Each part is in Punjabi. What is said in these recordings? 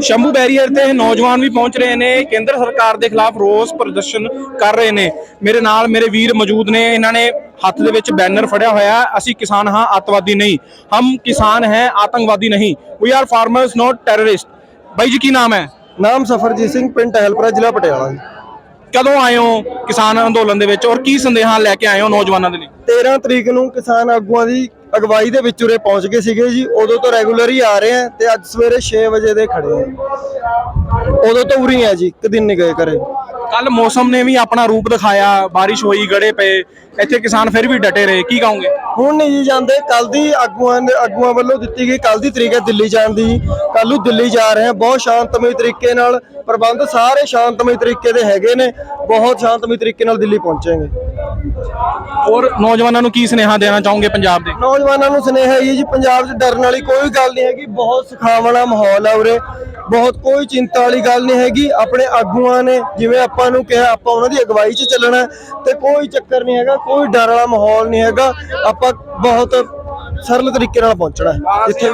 ਸ਼ੰਭੂ ਬੈਰੀਅਰ ਤੇ ਨੌਜਵਾਨ ਵੀ ਪਹੁੰਚ ਰਹੇ ਨੇ। ਕੇਂਦਰ ਸਰਕਾਰ ਦੇ ਖਿਲਾਫ ਰੋਸ ਪ੍ਰਦਰਸ਼ਨ ਕਰ ਰਹੇ ਨੇ। ਮੇਰੇ ਨਾਲ ਮੇਰੇ ਵੀਰ ਮੌਜੂਦ ਨੇ। ਇਹਨਾਂ ਨੇ ਹੱਥ ਦੇ ਵਿੱਚ ਬੈਨਰ ਫੜਿਆ ਹੋਇਆ। ਅਸੀਂ ਕਿਸਾਨ ਹਾਂ ਅੱਤਵਾਦੀ ਨਹੀਂ। ਹਮ ਕਿਸਾਨ ਹੈ, ਆਤੰਕਵਾਦੀ ਨਹੀਂ। We are farmers not terrorist ਬਾਈ ਜੀ, ਕੀ ਨਾਮ ਹੈ? ਨਾਮ ਸਫਰਜੀਤ ਸਿੰਘ, ਪਿੰਡ ਟਹਿਲਪੁਰਾ, ਜ਼ਿਲ੍ਹਾ ਪਟਿਆਲਾ ਜੀ। ਕਦੋਂ ਆਏ ਹੋ ਕਿਸਾਨ ਅੰਦੋਲਨ ਦੇ ਵਿੱਚ ਔਰ ਕੀ ਸੰਦੇਹਾਂ ਲੈ ਕੇ ਆਏ ਹੋ ਨੌਜਵਾਨਾਂ ਦੇ ਲਈ? 13 ਤਰੀਕ ਨੂੰ ਕਿਸਾਨ ਆਗੂਆਂ ਦੀ ਅਗਵਾਈ ਦੇ ਵਿੱਚ ਉਰੇ ਪਹੁੰਚ ਗਏ ਸੀਗੇ ਜੀ। ਉਦੋਂ ਤੋਂ ਰੈਗੂਲਰ ਹੀ ਆ ਰਹੇ ਆ ਤੇ ਅੱਜ ਸਵੇਰੇ 6 ਵਜੇ ਦੇ ਖੜੇ ਆ। ਉਦੋਂ ਤੋਂ ਉਰੀ ਆ ਜੀ, ਇੱਕ ਦਿਨ ਨਹੀਂ ਗਏ ਕਰੇ ਕੱਲ ਮੌਸਮ ਨੇ ਵੀ ਆਪਣਾ ਰੂਪ ਦਿਖਾਇਆ ਬਾਰਿਸ਼ ਹੋਈ ਗੜੇ ਪਏ ਇੱਥੇ ਕਿਸਾਨ ਫਿਰ ਵੀ ਡਟੇ ਰਹੇ ਕੀ ਕਹੋਗੇ? ਹੁਣ ਨਹੀਂ ਜੀ ਜਾਂਦੇ ਕੱਲ ਦੀ ਆਗੂਆਂ ਦੇ ਆਗੂਆਂ ਵੱਲੋਂ ਦਿੱਤੀ ਗਈ ਕੱਲ ਦੀ ਤਰੀਕ ਹੈ ਦਿੱਲੀ ਜਾਣ ਦੀ। ਕੱਲ ਨੂੰ ਦਿੱਲੀ ਜਾ ਰਹੇ ਆ ਬਹੁਤ ਸ਼ਾਂਤਮਈ ਤਰੀਕੇ ਨਾਲ ਪ੍ਰਬੰਧ ਸਾਰੇ ਸ਼ਾਂਤਮਈ ਤਰੀਕੇ ਦੇ ਹੈਗੇ ਨੇ ਬਹੁਤ ਸ਼ਾਂਤਮਈ ਤਰੀਕੇ ਨਾਲ ਦਿੱਲੀ ਪਹੁੰਚਾਂਗੇ। ਔਰ ਨੌਜਵਾਨਾਂ ਨੂੰ ਕੀ ਸੁਨੇਹਾ ਦੇਣਾ ਚਾਹੋਗੇ ਪੰਜਾਬ ਦੇ? ਨੌਜਵਾਨਾਂ ਨੂੰ ਸੁਨੇਹਾ ਹੈ ਜੀ ਪੰਜਾਬ 'ਚ ਡਰਨ ਵਾਲੀ ਕੋਈ ਗੱਲ ਨਹੀਂ ਹੈਗੀ ਬਹੁਤ ਸਿਖਾਉਣ ਵਾਲਾ ਮਾਹੌਲ ਹੈ ਉਰੇ। ਬਹੁਤ ਕੋਈ ਚਿੰਤਾ ਵਾਲੀ ਗੱਲ ਨਹੀਂ ਹੈਗੀ ਆਪਣੇ ਆਗੂਆਂ ਨੇ ਜਿਵੇਂ ਆਪਾਂ ਨੂੰ ਕਿਹਾ ਆਪਾਂ ਉਹਨਾਂ ਦੀ ਅਗਵਾਈ 'ਚ ਚੱਲਣਾ ਤੇ ਕੋਈ ਚੱਕਰ ਨਹੀਂ ਹੈਗਾ ਕੋਈ ਡਰ ਵਾਲਾ ਮਾਹੌਲ ਨਹੀਂ ਹੈਗਾ ਆਪਾਂ ਬਹੁਤ ਸਰਲ ਤਰੀਕੇ ਨਾਲ ਪਹੁੰਚਣਾ ਹੈ। ਜਿੱਥੇ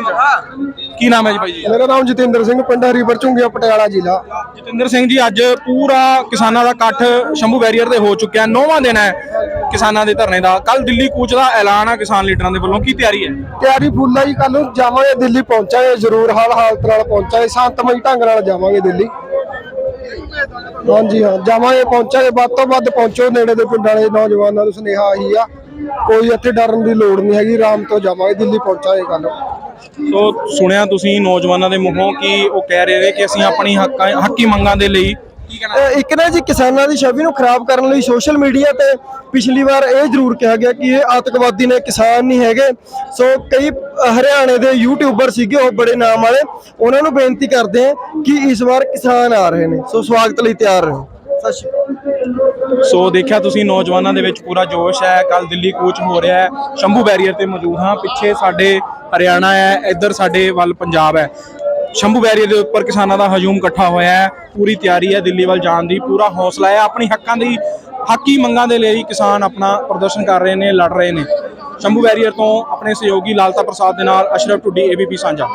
ਕੀ ਨਾਮ ਹੈ ਜੀ ਭਾਈ ਜੀ? ਮੇਰਾ ਨਾਮ ਜਤਿੰਦਰ ਸਿੰਘ ਪਿੰਡ ਹਰੀਪੁਰ ਝੁੰਗੀਆਂ ਪਟਿਆਲਾ ਜ਼ਿਲ੍ਹਾ। ਜਤਿੰਦਰ ਸਿੰਘ ਜੀ ਅੱਜ ਪੂਰਾ ਕਿਸਾਨਾਂ ਦਾ ਇਕੱਠ ਸ਼ੰਭੂ ਬੈਰੀਅਰ ਤੇ ਹੋ ਚੁੱਕਿਆ ਨੌਵਾਂ ਦਿਨ ਹੈ। ਕਿਸਾਨਾਂ ਦੇ ਧਰਨੇ ਦਾ ਕੱਲ ਦਿੱਲੀ ਕੂਚ ਦਾ ਐਲਾਨ ਆ ਕਿਸਾਨ ਲੀਡਰਾਂ ਦੇ ਵੱਲੋਂ। ਕੀ ਤਿਆਰੀ ਹੈ? ਤਿਆਰੀ ਫੁੱਲ ਜੀ ਕੱਲ ਨੂੰ ਜਾਵਾਂਗੇ ਦਿੱਲੀ ਪਹੁੰਚਾਂਗੇ ਜ਼ਰੂਰ ਹਾਲ ਹਾਲਤ ਨਾਲ ਪਹੁੰਚਾਂਗੇ ਸ਼ਾਂਤਮਈ ਢੰਗ ਨਾਲ ਜਾਵਾਂਗੇ ਦਿੱਲੀ। ਹਾਂਜੀ ਹਾਂ ਜਾਵਾਂਗੇ ਪਹੁੰਚਾਂਗੇ ਵੱਧ ਤੋਂ ਵੱਧ ਪਹੁੰਚੋ ਨੇੜੇ ਦੇ ਪਿੰਡਾਂ ਵਾਲੇ ਨੌਜਵਾਨਾਂ ਨੂੰ ਸੁਨੇਹਾ ਆਹੀ ਆ ਕੋਈ ਇੱਥੇ ਡਰਨ ਦੀ ਲੋੜ ਨਹੀਂ ਹੈਗੀ ਆਰਾਮ ਤੋਂ ਜਾਵਾਂਗੇ ਦਿੱਲੀ ਪਹੁੰਚਾਂਗੇ ਕੱਲ ਸੋ ਸੁਣਿਆ ਤੁਸੀਂ ਨੌਜਵਾਨਾਂ ਦੇ ਮੂੰਹੋਂ ਕਿ ਉਹ ਕਹਿ ਰਹੇ ਨੇ ਕਿ ਅਸੀਂ ਆਪਣੀ ਹੱਕਾਂ ਹੱਕੀ ਮੰਗਾਂ ਦੇ ਲਈ ਅਹ ਇੱਕ ਨਾ ਜੀ ਕਿਸਾਨਾਂ ਦੀ ਛਵੀ ਨੂੰ ਖਰਾਬ ਕਰਨ ਲਈ ਸੋਸ਼ਲ ਮੀਡੀਆ ਤੇ ਪਿਛਲੀ ਵਾਰ ਇਹ ਜ਼ਰੂਰ ਕਿਹਾ ਗਿਆ ਕਿ ਇਹ ਆਤੰਕਵਾਦੀ ਨੇ ਕਿਸਾਨ ਨਹੀਂ ਹੈਗੇ। ਸੋ ਕਈ ਹਰਿਆਣੇ ਦੇ ਯੂਟਿਊਬਰ ਸੀਗੇ ਉਹ ਬੜੇ ਨਾਮ ਵਾਲੇ। ਉਹਨਾਂ ਨੂੰ ਬੇਨਤੀ ਕਰਦੇ ਆ ਕਿ ਇਸ ਵਾਰ ਕਿਸਾਨ ਆ ਰਹੇ ਨੇ। ਸੋ ਸਵਾਗਤ ਲਈ ਤਿਆਰ ਰਹੋ। ਸਤਿ ਸ਼੍ਰੀ ਅਕਾਲ। ਸੋ ਦੇਖਿਆ ਤੁਸੀਂ ਨੌਜਵਾਨਾਂ ਦੇ ਵਿੱਚ ਪੂਰਾ ਜੋਸ਼ ਹੈ। ਕੱਲ ਦਿੱਲੀ ਕੂਚ ਹੋ ਰਿਹਾ ਹੈ। ਸ਼ੰਭੂ ਬੈਰੀਅਰ ਤੇ ਮੌਜੂਦ ਹਾਂ। ਪਿੱਛੇ ਸਾਡੇ ਹਰਿਆਣਾ ਹੈ ਇੱਧਰ ਸਾਡੇ ਵੱਲ ਪੰਜਾਬ ਹੈ। ਸ਼ੰਭੂ ਬੈਰੀਅਰ ਦੇ ਉੱਪਰ ਕਿਸਾਨਾਂ ਦਾ ਹਜੂਮ ਇਕੱਠਾ ਹੋਇਆ ਹੈ। ਪੂਰੀ ਤਿਆਰੀ ਹੈ ਦਿੱਲੀ ਵੱਲ ਜਾਣ ਦੀ, ਪੂਰਾ ਹੌਸਲਾ ਹੈ। ਆਪਣੀ ਹੱਕਾਂ ਦੀ, ਹੱਕੀ ਮੰਗਾਂ ਦੇ ਲਈ ਕਿਸਾਨ ਆਪਣਾ ਪ੍ਰਦਰਸ਼ਨ ਕਰ ਰਹੇ ਨੇ, ਲੜ ਰਹੇ ਨੇ। ਸ਼ੰਭੂ ਬੈਰੀਅਰ ਤੋਂ ਆਪਣੇ ਸਹਿਯੋਗੀ ਲਾਲਤਾ ਪ੍ਰਸਾਦ ਦੇ ਨਾਲ ਅਸ਼ਰਫ ਟੁੱਡੀ ਏਬੀਪੀ ਸਾਂਝਾ।